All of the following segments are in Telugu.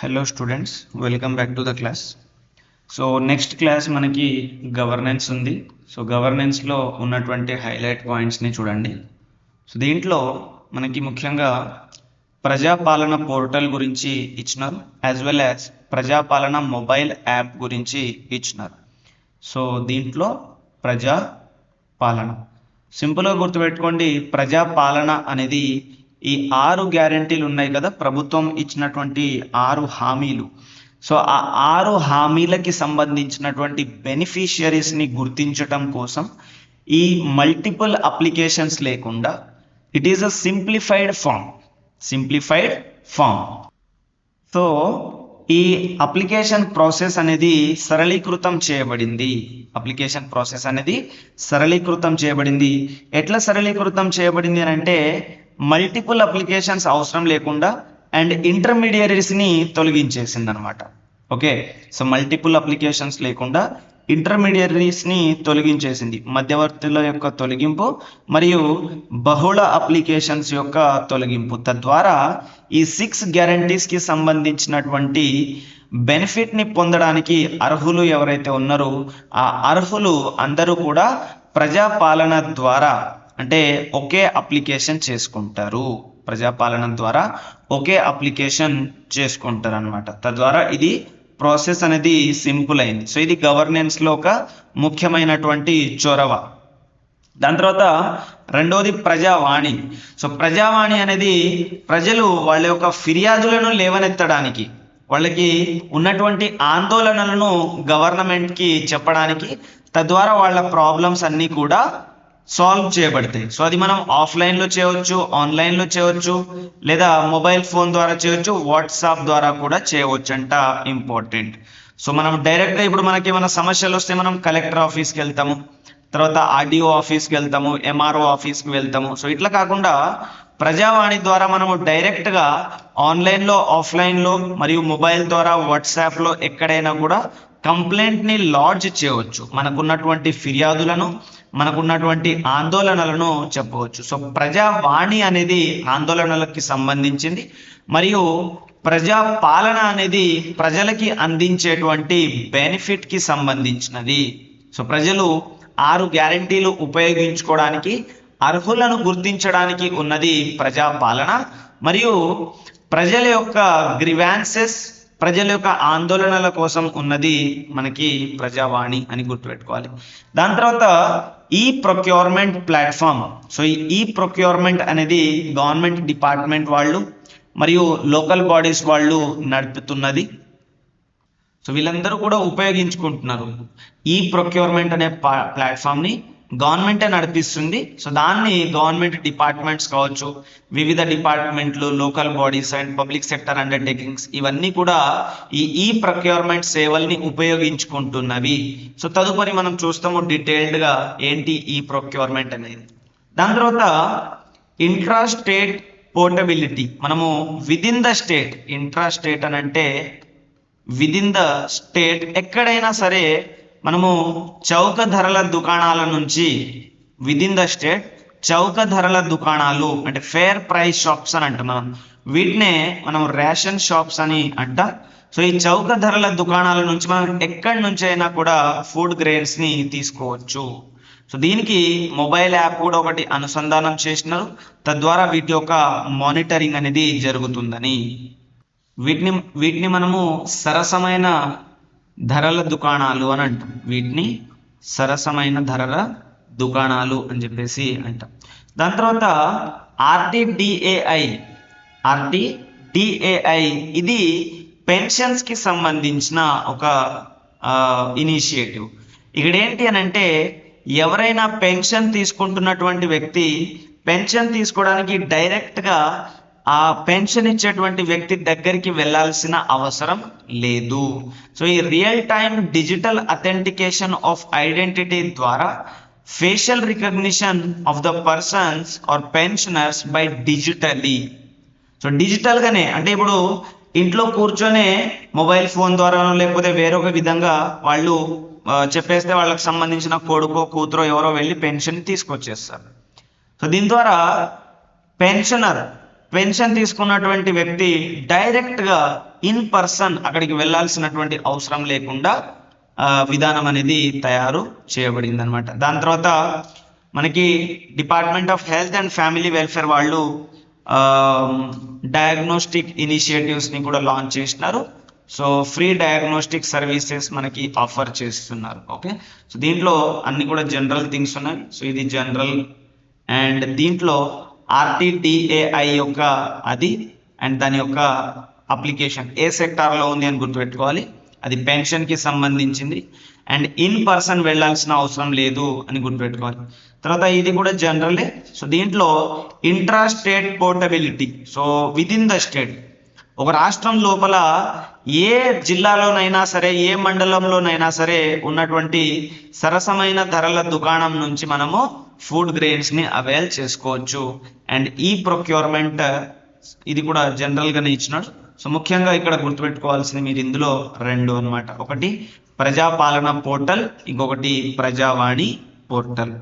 Hello students welcome back to the class so next class మనకి గవర్నెన్స్ ఉంది. సో గవర్నెన్స్లో ఉన్నటువంటి హైలైట్ పాయింట్స్ని చూడండి. సో దీంట్లో మనకి ముఖ్యంగా ప్రజాపాలన పోర్టల్ గురించి ఇచ్చినారు as well as Prajapalana mobile app గురించి ఇచ్చినారు. సో దీంట్లో ప్రజా పాలన సింపుల్గా గుర్తుపెట్టుకోండి ప్రజాపాలన అనేది ఈ ఆరు గ్యారంటీలు ఉన్నాయి కదా ప్రభుత్వం ఇచ్చినటువంటి ఆరు హామీలు. సో ఆ ఆరు హామీలకి సంబంధించినటువంటి బెనిఫిషియరీస్ని గుర్తించటం కోసం ఈ మల్టిపుల్ అప్లికేషన్స్ లేకుండా it is a simplified form. Simplified form. So ఈ అప్లికేషన్ ప్రాసెస్ అనేది సరళీకృతం చేయబడింది. అప్లికేషన్ ప్రాసెస్ అనేది సరళీకృతం చేయబడింది. ఎట్లా సరళీకృతం చేయబడింది అని అంటే మల్టిపుల్ అప్లికేషన్స్ అవసరం లేకుండా అండ్ ఇంటర్మీడియరీస్ని తొలగించేసింది అనమాట ఓకే సో మల్టిపుల్ అప్లికేషన్స్ లేకుండా ఇంటర్మీడియరీస్ని తొలగించేసింది. మధ్యవర్తుల యొక్క తొలగింపు మరియు బహుళ అప్లికేషన్స్ యొక్క తొలగింపు. తద్వారా ఈ సిక్స్ గ్యారంటీస్కి సంబంధించినటువంటి బెనిఫిట్ని పొందడానికి అర్హులు ఎవరైతే ఉన్నారో ఆ అర్హులు అందరూ కూడా ప్రజాపాలన ద్వారా అంటే ఒకే అప్లికేషన్ చేసుకుంటారు. ప్రజాపాలన ద్వారా ఒకే అప్లికేషన్ చేసుకుంటారు అనమాట తద్వారా ఇది ప్రాసెస్ అనేది సింపుల్ అయింది. సో ఇది గవర్నెన్స్లో ఒక ముఖ్యమైనటువంటి చొరవ. దాని తర్వాత రెండవది ప్రజావాణి. సో ప్రజావాణి అనేది ప్రజలు వాళ్ళ యొక్క ఫిర్యాదులను లేవనెత్తడానికి వాళ్ళకి ఉన్నటువంటి ఆందోళనలను గవర్నమెంట్కి చెప్పడానికి తద్వారా వాళ్ళ ప్రాబ్లమ్స్ అన్నీ కూడా సాల్వ్ చేయబడతాయి. సో అది మనం ఆఫ్లైన్లో చేయవచ్చు ఆన్లైన్లో చేయవచ్చు లేదా మొబైల్ ఫోన్ ద్వారా చేయవచ్చు వాట్సాప్ ద్వారా కూడా చేయవచ్చు అంట ఇంపార్టెంట్ సో మనం డైరెక్ట్గా ఇప్పుడు మనకి ఏమైనా సమస్యలు వస్తే మనం కలెక్టర్ ఆఫీస్కి వెళ్తాము తర్వాత ఆర్డీఓ ఆఫీస్కి వెళ్తాము ఎంఆర్ఓ ఆఫీస్కి వెళ్తాము. సో ఇట్లా కాకుండా ప్రజావాణి ద్వారా మనము డైరెక్ట్గా ఆన్లైన్లో ఆఫ్లైన్లో మరియు మొబైల్ ద్వారా వాట్సాప్లో ఎక్కడైనా కూడా కంప్లైంట్ని లాడ్జ్ చేయవచ్చు. మనకున్నటువంటి ఫిర్యాదులను మనకున్నటువంటి ఆందోళనలను చెప్పవచ్చు. సో ప్రజావాణి అనేది ఆందోళనలకి సంబంధించింది. మరియు ప్రజా పాలన అనేది ప్రజలకి అందించేటువంటి బెనిఫిట్కి సంబంధించినది. సో ప్రజలు ఆరు గ్యారంటీలు ఉపయోగించుకోవడానికి అర్హులను గుర్తించడానికి ఉన్నది ప్రజాపాలన. మరియు ప్రజల యొక్క గ్రివాన్సెస్ ప్రజల యొక్క ఆందోళనల కోసం ఉన్నది మనకి ప్రజావాణి అని గుర్తుపెట్టుకోవాలి. దాని తర్వాత ఈ ప్రొక్యూర్మెంట్ ప్లాట్ఫామ్ సో ఈ ప్రొక్యూర్మెంట్ అనేది గవర్నమెంట్ డిపార్ట్మెంట్ వాళ్ళు మరియు లోకల్ బాడీస్ వాళ్ళు నడుపుతున్నది. సో వీళ్ళందరూ కూడా ఉపయోగించుకుంటున్నారు ఈ ప్రొక్యూర్మెంట్ అనే ప్లాట్ఫామ్ని గవర్నమెంటే నడిపిస్తుంది. సో దాన్ని గవర్నమెంట్ డిపార్ట్మెంట్స్ కావచ్చు వివిధ డిపార్ట్మెంట్లు local bodies and public sector undertakings ఇవన్నీ కూడా ఈ ఈ ప్రొక్యూర్మెంట్ సేవల్ని ఉపయోగించుకుంటున్నవి. సో తదుపరి మనం చూస్తాము డీటెయిల్డ్గా ఏంటి ఈ ప్రొక్యూర్మెంట్ అనేది. దాని తర్వాత ఇంట్రా స్టేట్ పోర్టబిలిటీ. మనము within the state intra state అని అంటే విదిన్ ద స్టేట్ ఎక్కడైనా సరే మనము చౌక ధరల దుకాణాల నుంచి విదిన్ ద స్టేట్ చౌక ధరల దుకాణాలు అంటే ఫేర్ ప్రైస్ షాప్స్ అని అంటున్నాం వీటినే మనం రేషన్ షాప్స్ అని అంట. సో ఈ చౌక ధరల దుకాణాల నుంచి మనం ఎక్కడి నుంచి అయినా కూడా ఫుడ్ గ్రెయిన్స్ని తీసుకోవచ్చు. సో దీనికి మొబైల్ యాప్ కూడా ఒకటి అనుసంధానం చేసినారు. తద్వారా వీటి యొక్క మానిటరింగ్ అనేది జరుగుతుందని. వీటిని వీటిని మనము సరసమైన ధరల దుకాణాలు అని అంటాం. వీటిని సరసమైన ధరల దుకాణాలు అని చెప్పేసి అంటాం. దాని తర్వాత ఆర్టీడిఏఐ ఆర్టీడిఏఐ ఇది పెన్షన్స్కి సంబంధించిన ఒక ఇనిషియేటివ్. ఇక్కడ ఏంటి అని అంటే ఎవరైనా పెన్షన్ తీసుకుంటున్నటువంటి వ్యక్తి పెన్షన్ తీసుకోవడానికి డైరెక్ట్గా ఆ పెన్షన్ ఇచ్చేటువంటి వ్యక్తి దగ్గరికి వెళ్ళాల్సిన అవసరం లేదు. సో ఈ real time digital authentication of identity ద్వారా facial recognition of the persons or pensioners by digitally so డిజిటల్గానే అంటే ఇప్పుడు ఇంట్లో కూర్చొనే మొబైల్ ఫోన్ ద్వారా లేకపోతే వేరొక విధంగా వాళ్ళు చెప్పేస్తే వాళ్ళకి సంబంధించిన కొడుకో కూతురో ఎవరో వెళ్ళి పెన్షన్ తీసుకొచ్చేస్తారు. సో దీని ద్వారా పెన్షనర్ పెన్షన్ తీసుకున్నటువంటి వ్యక్తి డైరెక్ట్గా ఇన్ పర్సన్ అక్కడికి వెళ్ళాల్సినటువంటి అవసరం లేకుండా విధానం అనేది తయారు చేయబడింది అనమాట దాని తర్వాత మనకి department of health and family welfare వాళ్ళు డయాగ్నోస్టిక్ ఇనిషియేటివ్స్ని కూడా లాంచ్ చేసినారు. సో ఫ్రీ డయాగ్నోస్టిక్ సర్వీసెస్ మనకి ఆఫర్ చేస్తున్నారు. ఓకే? సో దీంట్లో అన్ని కూడా జనరల్ థింగ్స్ ఉన్నాయి. సో ఇది జనరల్ అండ్ దీంట్లో ఆర్టీటీఏఐ యొక్క అది అండ్ దాని యొక్క అప్లికేషన్ ఏ సెక్టార్లో ఉంది అని గుర్తుపెట్టుకోవాలి. అది పెన్షన్కి సంబంధించింది. అండ్ ఇన్ పర్సన్ వెళ్ళాల్సిన అవసరం లేదు అని గుర్తుపెట్టుకోవాలి. తర్వాత ఇది కూడా జనరలే. సో దీంట్లో intra state portability. So within the state. ఒక రాష్ట్రం లోపల ఏ జిల్లాలోనైనా సరే ఏ మండలంలోనైనా సరే ఉన్నటువంటి సరసమైన ధరల దుకాణం నుంచి మనము ఫుడ్ గ్రెయిన్స్ని అవైల్ చేసుకోవచ్చు. అండ్ ఈ ప్రొక్యూర్మెంట్ ఇది కూడా జనరల్ గానే ఇచ్చినాడు. సో ముఖ్యంగా ఇక్కడ గుర్తుపెట్టుకోవాల్సింది మీరు ఇందులో రెండు అన్నమాట. ఒకటి ప్రజాపాలన పోర్టల్ ఇంకొకటి ప్రజావాణి పోర్టల్.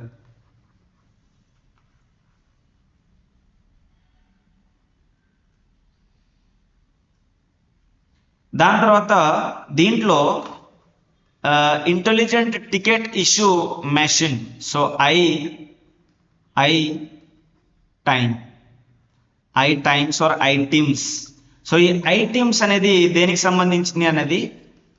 దాని తర్వాత దీంట్లో intelligent ticket issue machine so I I time I times or I teams so ఈ ఐ టీమ్స్ అనేది దేనికి సంబంధించింది అనేది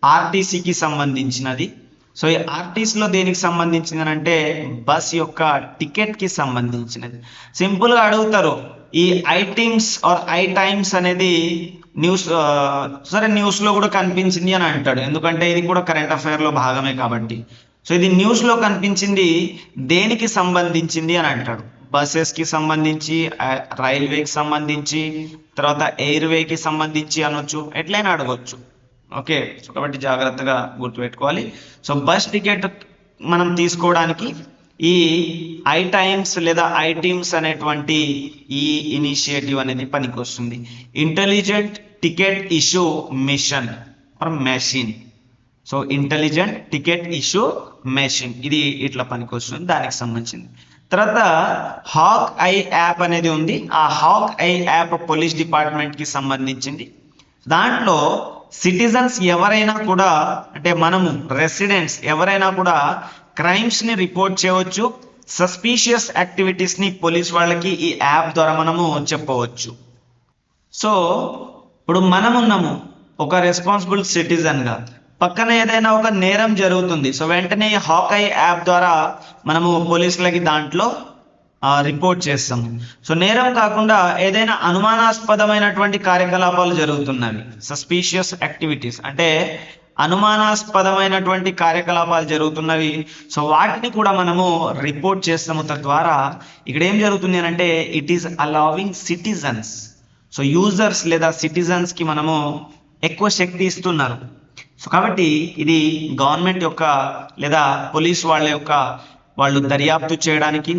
ఆర్టీసీకి సంబంధించినది. సో ఈ ఆర్టీసీలో దేనికి సంబంధించింది అంటే బస్ యొక్క టికెట్కి సంబంధించినది. సింపుల్గా అడుగుతారు. ఈ I teams or I times అనేది న్యూస్ సరే న్యూస్లో కూడా కనిపించింది అని అంటాడు. ఎందుకంటే ఇది కూడా కరెంట్ అఫైర్లో భాగమే కాబట్టి. సో ఇది న్యూస్లో కనిపించింది దేనికి సంబంధించింది అని అంటాడు. బస్సెస్కి సంబంధించి రైల్వేకి సంబంధించి తర్వాత ఎయిర్వేకి సంబంధించి అనొచ్చు ఎట్లయినా అడగొచ్చు. ఓకే? సో కాబట్టి జాగ్రత్తగా గుర్తుపెట్టుకోవాలి. సో బస్ టికెట్ మనం తీసుకోవడానికి ఈ ఐ టైమ్స్ లేదా ఐ టీమ్స్ అనేటువంటి ఈ ఇనిషియేటివ్ అనేది పనికొస్తుంది. Intelligent ticket issue machine are machine so intelligent ticket issue machine ఇది ఇట్లా పనికొస్తుంది దానికి సంబంధించింది. తర్వాత హాక్ ఐ యాప్ అనేది ఉంది. ఆ హాక్ ఐ యాప్ పోలీస్ డిపార్ట్మెంట్కి సంబంధించింది. దాంట్లో సిటిజన్స్ ఎవరైనా కూడా అంటే మనము రెసిడెంట్స్ ఎవరైనా కూడా క్రైమ్స్ని రిపోర్ట్ చేయవచ్చు. సస్పీషియస్ యాక్టివిటీస్ని పోలీస్ వాళ్ళకి ఈ యాప్ ద్వారా మనము చెప్పవచ్చు. సో ఇప్పుడు మనం ఉన్నాము ఒక రెస్పాన్సిబుల్ సిటిజన్గా పక్కన ఏదైనా ఒక నేరం జరుగుతుంది. సో వెంటనే హాకై యాప్ ద్వారా మనము పోలీసులకి దాంట్లో రిపోర్ట్ చేస్తాం సో నేరం కాకుండా ఏదైనా అనుమానాస్పదమైనటువంటి కార్యకలాపాలు జరుగుతున్నవి. సస్పీషియస్ యాక్టివిటీస్ అంటే అనుమానాస్పదమైనటువంటి కార్యకలాపాలు జరుగుతున్నవి. సో వాటిని కూడా మనము రిపోర్ట్ చేస్తాము తద్వారా ఇక్కడ ఏం జరుగుతుంది అని అంటే it is allowing citizens so users లేదా సిటిజన్స్కి మనము ఎక్కువ శక్తి ఇస్తున్నారు. సో కాబట్టి ఇది గవర్నమెంట్ యొక్క లేదా పోలీస్ వాళ్ళ యొక్క వాళ్ళు దర్యాప్తు చేయడానికి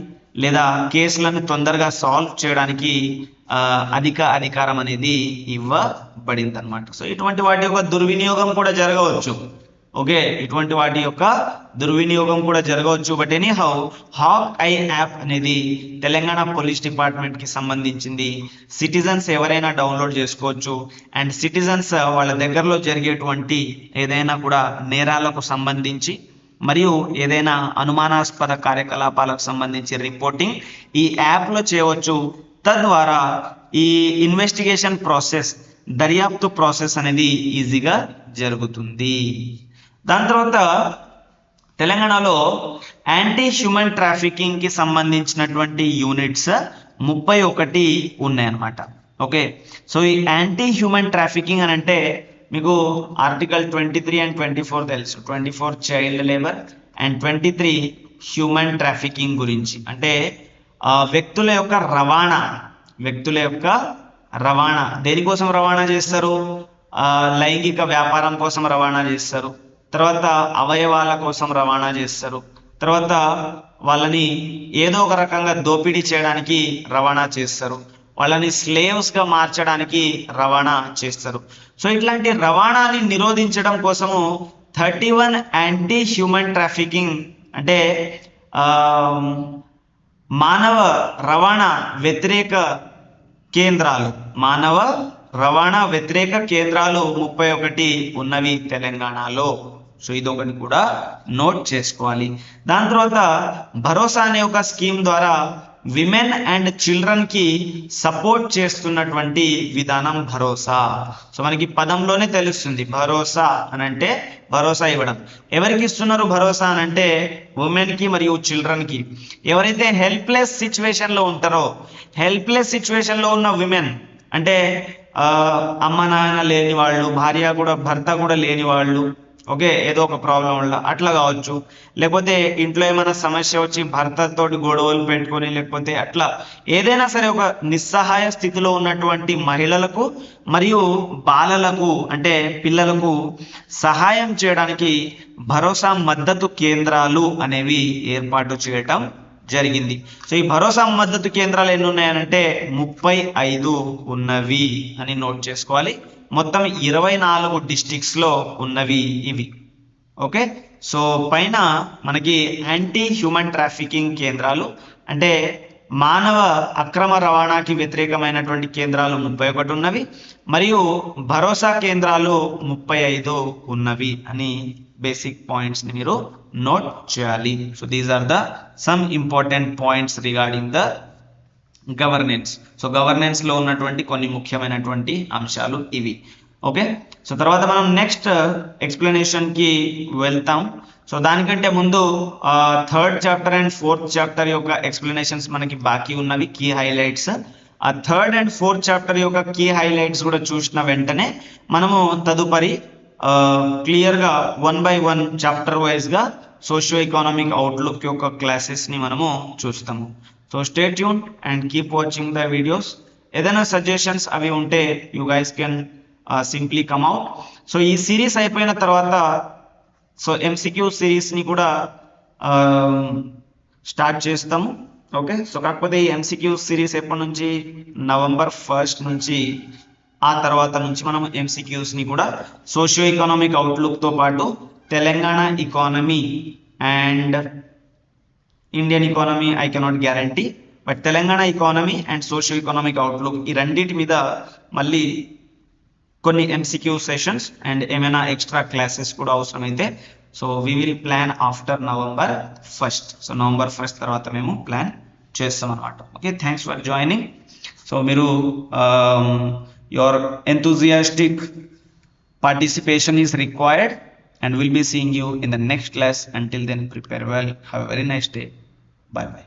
లేదా కేసులను తొందరగా సాల్వ్ చేయడానికి అధిక అధికారం అనేది ఇవ్వబడింది అనమాట సో ఇటువంటి వాటి యొక్క దుర్వినియోగం కూడా జరగవచ్చు. ఓకే ఇటువంటి వాటి యొక్క దుర్వినియోగం కూడా జరగవచ్చు. But any how hawk eye app అనేది తెలంగాణ పోలీస్ డిపార్ట్మెంట్కి సంబంధించింది. సిటిజన్స్ ఎవరైనా డౌన్లోడ్ చేసుకోవచ్చు. అండ్ సిటిజన్స్ uh, వాళ్ళ దగ్గరలో జరిగేటువంటి ఏదైనా కూడా నేరాలకు సంబంధించి మరియు ఏదైనా అనుమానాస్పద కార్యకలాపాలకు సంబంధించి రిపోర్టింగ్ ఈ యాప్లో చేయవచ్చు. తద్వారా ఈ ఇన్వెస్టిగేషన్ ప్రాసెస్ దర్యాప్తు ప్రాసెస్ అనేది ఈజీగా జరుగుతుంది. దాని తర్వాత తెలంగాణలో యాంటీ హ్యూమన్ ట్రాఫికింగ్కి సంబంధించినటువంటి యూనిట్స్ ముప్పై ఒకటి ఉన్నాయన్నమాట. ఓకే సో ఈ యాంటీ హ్యూమన్ ట్రాఫికింగ్ అని అంటే మీకు article twenty three and twenty four తెలుసు. Twenty four child labour and twenty three human trafficking గురించి. అంటే వ్యక్తుల యొక్క రవాణా వ్యక్తుల యొక్క రవాణా. దేనికోసం రవాణా చేస్తారు? లైంగిక వ్యాపారం కోసం రవాణా చేస్తారు. తర్వాత అవయవాల కోసం రవాణా చేస్తారు. తర్వాత వాళ్ళని ఏదో ఒక రకంగా దోపిడీ చేయడానికి రవాణా చేస్తారు. వాళ్ళని స్లేవ్స్గా మార్చడానికి రవాణా చేస్తారు. సో ఇట్లాంటి రవాణాని నిరోధించడం కోసము thirty one anti human trafficking అంటే మానవ రవాణా వ్యతిరేక కేంద్రాలు. మానవ రవాణా వ్యతిరేక కేంద్రాలు ముప్పై ఒకటి ఉన్నవి తెలంగాణలో. సో ఇది ఒకటి కూడా నోట్ చేసుకోవాలి. దాని తర్వాత భరోసా అనే ఒక స్కీమ్ ద్వారా విమెన్ అండ్ చిల్డ్రన్కి సపోర్ట్ చేస్తున్నటువంటి విధానం భరోసా. సో మనకి పదంలోనే తెలుస్తుంది భరోసా అని అంటే భరోసా ఇవ్వడం. ఎవరికి ఇస్తున్నారు భరోసా అని అంటే ఉమెన్కి మరియు చిల్డ్రన్కి. ఎవరైతే హెల్ప్లెస్ సిచ్యువేషన్లో ఉంటారో హెల్ప్లెస్ సిచ్యువేషన్లో ఉన్న విమెన్ అంటే అమ్మ నాన్న లేని వాళ్ళు భార్య కూడా భర్త కూడా లేని వాళ్ళు ఓకే ఏదో ఒక ప్రాబ్లం వల్ల. అట్లా కావచ్చు. లేకపోతే ఇంట్లో ఏమైనా సమస్య వచ్చి భర్తతోటి గొడవలు పెట్టుకొని లేకపోతే అట్లా ఏదైనా సరే ఒక నిస్సహాయ స్థితిలో ఉన్నటువంటి మహిళలకు మరియు బాలలకు అంటే పిల్లలకు సహాయం చేయడానికి భరోసా మద్దతు కేంద్రాలు అనేవి ఏర్పాటు చేయటం జరిగింది. సో ఈ భరోసా మద్దతు కేంద్రాలు ఎన్ని ఉన్నాయనంటే ముప్పై ఐదు ఉన్నవి అని నోట్ చేసుకోవాలి. మొత్తం ఇరవై నాలుగు డిస్టిక్స్లో ఉన్నవి ఇవి. ఓకే సో పైన మనకి యాంటీ హ్యూమన్ ట్రాఫికింగ్ కేంద్రాలు అంటే మానవ అక్రమ రవాణాకి వ్యతిరేకమైనటువంటి కేంద్రాలు ముప్పై ఒకటి ఉన్నవి మరియు భరోసా కేంద్రాలు ముప్పై ఐదు ఉన్నవి అని బేసిక్ పాయింట్స్ని మీరు నోట్ చేయాలి. So these are the some important points regarding the governance so గవర్నెన్స్లో ఉన్నటువంటి కొన్ని ముఖ్యమైనటువంటి అంశాలు ఇవి. ఓకే సో తర్వాత మనం నెక్స్ట్ ఎక్స్ప్లెనేషన్ uh, కి వెళ్తాం. సో దానికంటే ముందు third chapter and fourth chapter యొక్క ఎక్స్ప్లెనేషన్స్ మనకి బాకీ ఉన్నవి కీ హైలైట్స్ ఆ థర్డ్ అండ్ ఫోర్త్ చాప్టర్ యొక్క కీ హైలైట్స్ కూడా చూసిన వెంటనే మనము తదుపరి uh, క్లియర్గా వన్ బై వన్ చాప్టర్ వైజ్గా సోషియో ఎకనామిక్ అవుట్లుక్ యొక్క క్లాసెస్ని మనము చూస్తాము. So stay tune and keep watching the videos ఏదైనా సజెషన్స్ అవి ఉంటే you guys can simply come out so ఈ సిరీస్ అయిపోయిన తర్వాత సో ఎంసీక్యూ సిరీస్ని కూడా um, స్టార్ట్ చేస్తాము. ఓకే సో కాకపోతే ఈ ఎంసీక్యూ సిరీస్ ఎప్పటి నుంచి? నవంబర్ ఫస్ట్ నుంచి ఆ తర్వాత నుంచి మనం ఎంసీక్యూస్ని కూడా సోషియో ఎకనామిక్ అవుట్లుక్తో పాటు Telangana economy and Indian economy I cannot guarantee but Telangana economy and socio economic outlook ఈ రెండింటి మీద మళ్ళీ కొన్ని ఎంసీక్యూ సెషన్స్ అండ్ ఏమైనా ఎక్స్ట్రా క్లాసెస్ కూడా అవసరమైతే so we will plan after November first so November first తర్వాత మేము ప్లాన్ చేస్తాం అనమాట okay thanks for joining so మీరు your enthusiastic participation is required and we'll be seeing you in the next class. Until then prepare well. Have a very nice day. Bye bye